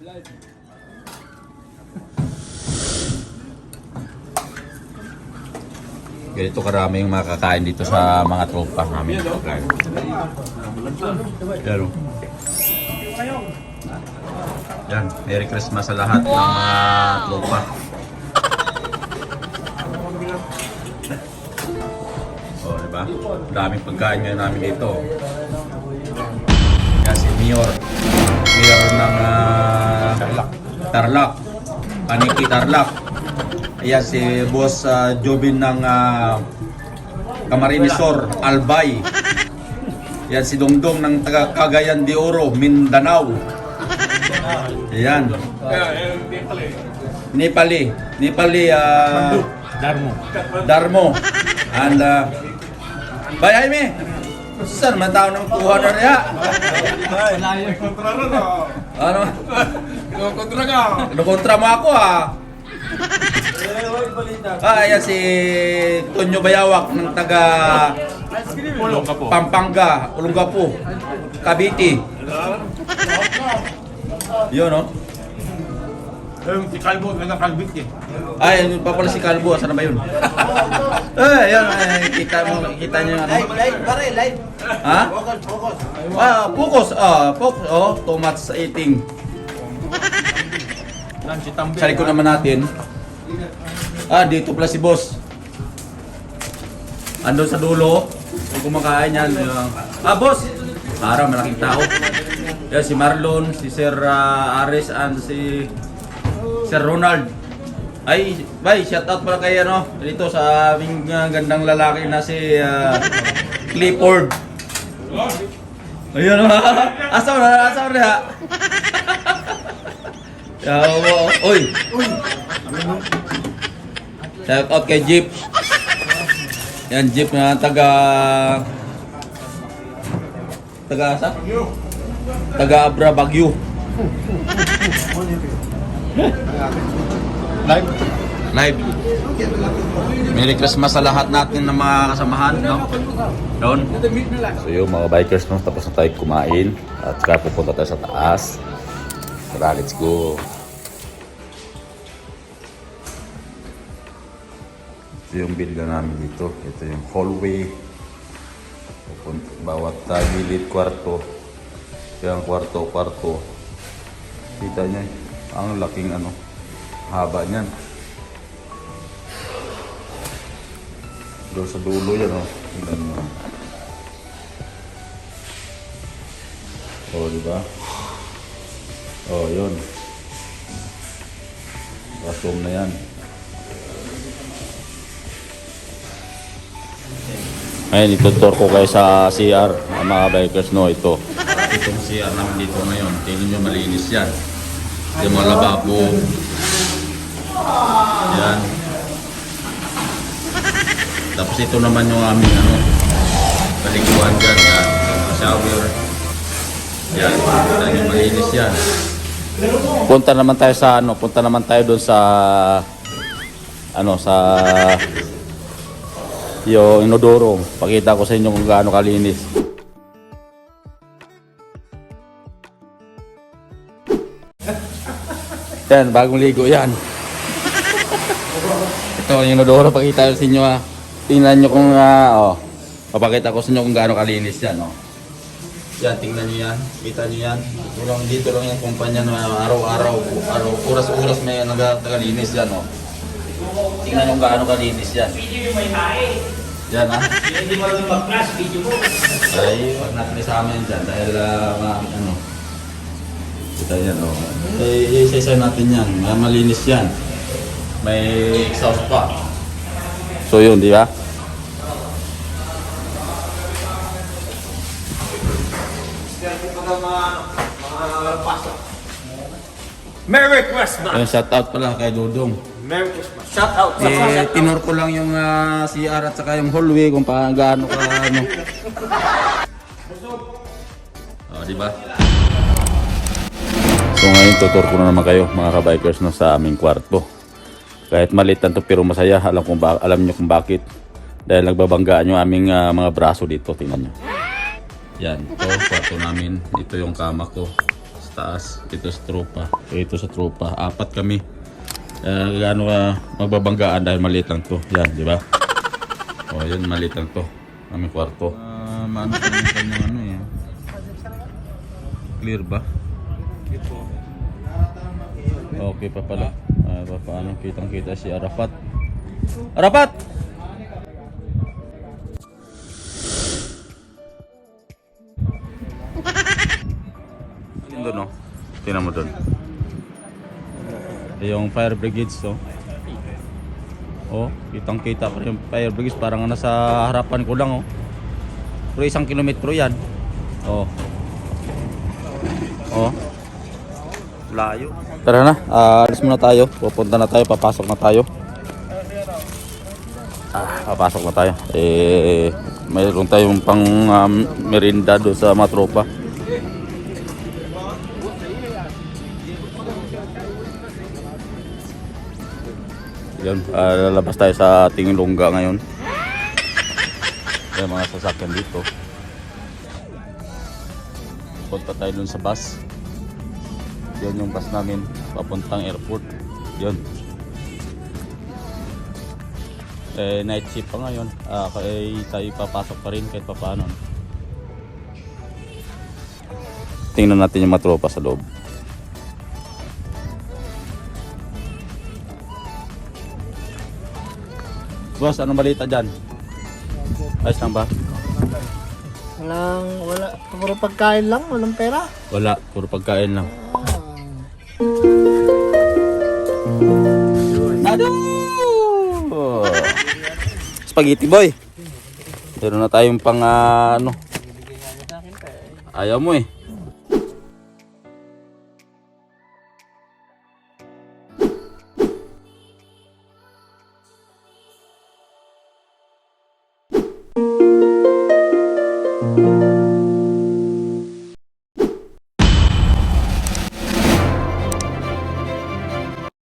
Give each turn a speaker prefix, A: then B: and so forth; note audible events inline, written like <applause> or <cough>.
A: Ganito karami yung makakain dito sa mga tropa namin. Oh. Yan, Merry Christmas sa lahat ng mga tropa. Oh, di ba? Daming pagkain ngayon namin dito. Yan si Mayor. Mayor ng ah, Tarlac. Paniki Tarlac. Ayan si Boss ah, Jobin ng uh, Camarinesor Albay. Yan si Dongdong ng taga Cagayan de Oro, Mindanao. Ayan. Nepali. Nepali ah,
B: Darmo.
A: Darmo. And uh, Bay Jaime. Saan man tao ng 200 niya? Ano?
C: Kontra ka.
A: Nakontra mo ako ah. Ah, yan si Tonyo Bayawak ng taga. Pampanga, Olongapo, Cavite. Yun, no?
B: Yung si Calvo, nagkakalbit eh.
A: Ay, yun pa pala si Calvo. Saan na ba yun? <laughs> eh, yan. Ay, kita mo, kita niyo yung ano.
D: Live, live, pare, live.
A: Ha?
D: Focus, focus.
A: Ah, focus. Ah, focus. Oh, too much eating.
B: Yan si Tambi.
A: Sa likod naman natin. Ah, dito pala si boss. Andun sa dulo. Yung kumakain yan. yung- Ah, boss! Para malaking tao. Yan, si Marlon, si Sir ah, Ares, and si Sir Ronald. Ay, bay, shout out pala kay ano, dito sa aming ah, gandang lalaki na si ah, Clifford. Ayun, asaw na, asaw na. <laughs> Yawa, oy. Shout out kay Jeep. Yan, Jeep na taga... Taga sa? Taga Abra, Bagyo.
B: Live.
A: Live. Merry Christmas sa lahat natin ng mga kasamahan, no? Doon. So yung mga bikers, no? Tapos na tayo kumain. At saka pupunta tayo sa taas. Tara, let's go. Ito yung build na namin dito. Ito yung hallway. Pupunta, bawat uh, gilid, kwarto. Yung kwarto, kwarto. Kita niyo, ang laking ano, haba niyan. Doon sa dulo yan, oh. Tingnan mo. Oh, di ba? Oh, yun. Bathroom na yan. Ayun, itutur ko kayo sa CR, mga bikers, no, ito. Itong CR namin dito ngayon, tingnan nyo malinis yan. Yung mga lababo. Yan. Tapos ito naman yung aming ano, paliguan dyan, yan. Shower. Yan, nyo malinis yan. Punta naman tayo sa ano, punta naman tayo doon sa ano sa yung inodoro. Pakita ko sa inyo kung gaano kalinis. Yan, bagong ligo yan. Ito yung inodoro, pakita ko sa inyo ha. Tingnan nyo kung, ah, oh. Papakita ko sa inyo kung gaano kalinis yan, oh. Yan, tingnan nyo yan. Kita nyo yan. Dito lang, dito lang yung kumpanya na araw-araw, araw, oras-oras may naga- nagalinis yan, oh. Tingnan nyo kung gaano kalinis yan. Yan, ha?
D: Hindi mo rin mag-flash video mo.
A: Ay, wag natin isama yan dyan dahil ah, ma- ano. Kita yan, oh. Eh, isa-isa natin yan. May malinis yan. May exhaust pa. So yun, di ba?
B: Merry Christmas!
A: Ayun, shout out pala kay Dudong.
B: Merry Christmas. Shout out sa
A: Eh, tinor ko lang yung ah, CR at saka yung hallway kung paano ka ano. <laughs> Oh, di ba? So ngayon tutur ko na naman kayo mga kabikers no, sa aming kwarto. Kahit maliit lang to pero masaya. Alam, kung alam nyo kung bakit. Dahil nagbabanggaan yung aming ah, mga braso dito. Tingnan nyo. Yan, ito kwarto namin. Ito yung kama ko. taas. Ito sa tropa. Ito sa tropa. Apat kami. Uh, gaano ka magbabanggaan dahil maliit lang to. Yan, di ba? O, yan, maliit lang to. Aming kwarto. Uh, maano yung kanyang ano eh. Clear ba? Okay pa pala. Ah, pa paano kitang kita si Arafat. Arafat! Doon, no? Tingnan mo doon. Yung fire brigades, no? Oh, kitang kita rin yung fire brigades. Parang nasa harapan ko lang, oh. Pero isang kilometro yan. Oh. Oh. Layo. Tara na, ah, alis muna tayo. Pupunta na tayo, papasok na tayo. Ah, papasok na tayo. Eh, mayroon tayong pang um, merinda doon sa mga tropa. Yan, ah, lalabas tayo sa ating lungga ngayon. May mga sasakyan dito. Punta tayo dun sa bus. Yan yung bus namin papuntang airport. Yun. Eh, night shift pa ngayon. Ah, kaya tayo papasok pa rin kahit papaano. Tingnan natin yung mga tropa sa loob. Boss, anong balita dyan? Ayos lang ba?
E: Walang, wala, puro pagkain lang, walang pera.
A: Wala, puro pagkain lang. Aduh! Spaghetti boy. Meron na tayong pang ah, ano. Ayaw mo eh.